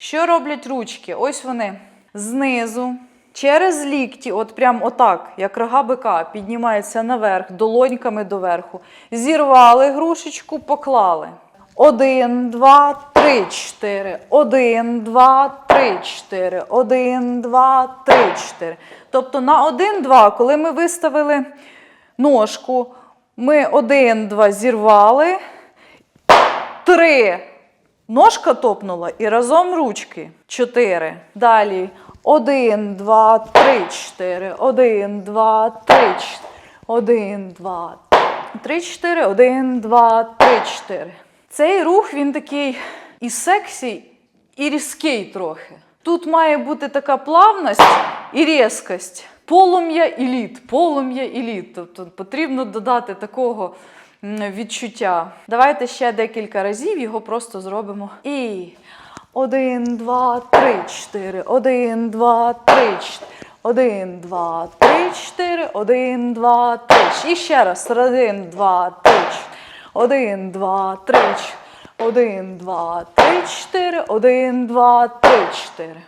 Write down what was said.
Що роблять ручки? Ось вони знизу. Через лікті, от прям отак, як рога бика, піднімаються наверх, долоньками доверху. Зірвали грушечку, поклали. Один, два, три, чотири. Один, два, три, чотири. Один, два, три, чотири. Тобто на один, два, коли ми виставили ножку, ми один, два зірвали, три. Ножка топнула і разом ручки. Чотири. Далі. Один, два, три, чотири. Один, два, три, чотири. Один, два, три, чотири. Один, два, три, чотири. Цей рух він такий і сексі, і різкий трохи. Тут має бути така плавність і різкость. Полум'я і лід, полум'я і лід. Тобто потрібно додати такого відчуття. Давайте ще декілька разів його просто зробимо. І один, два, три, чотири. Один, два, три, чотири. Один, два, три, чотири. Один, два, три. І ще раз. Один, два, три. Один, два, три. Один, два, три, чотири. Один, два, три, чотири.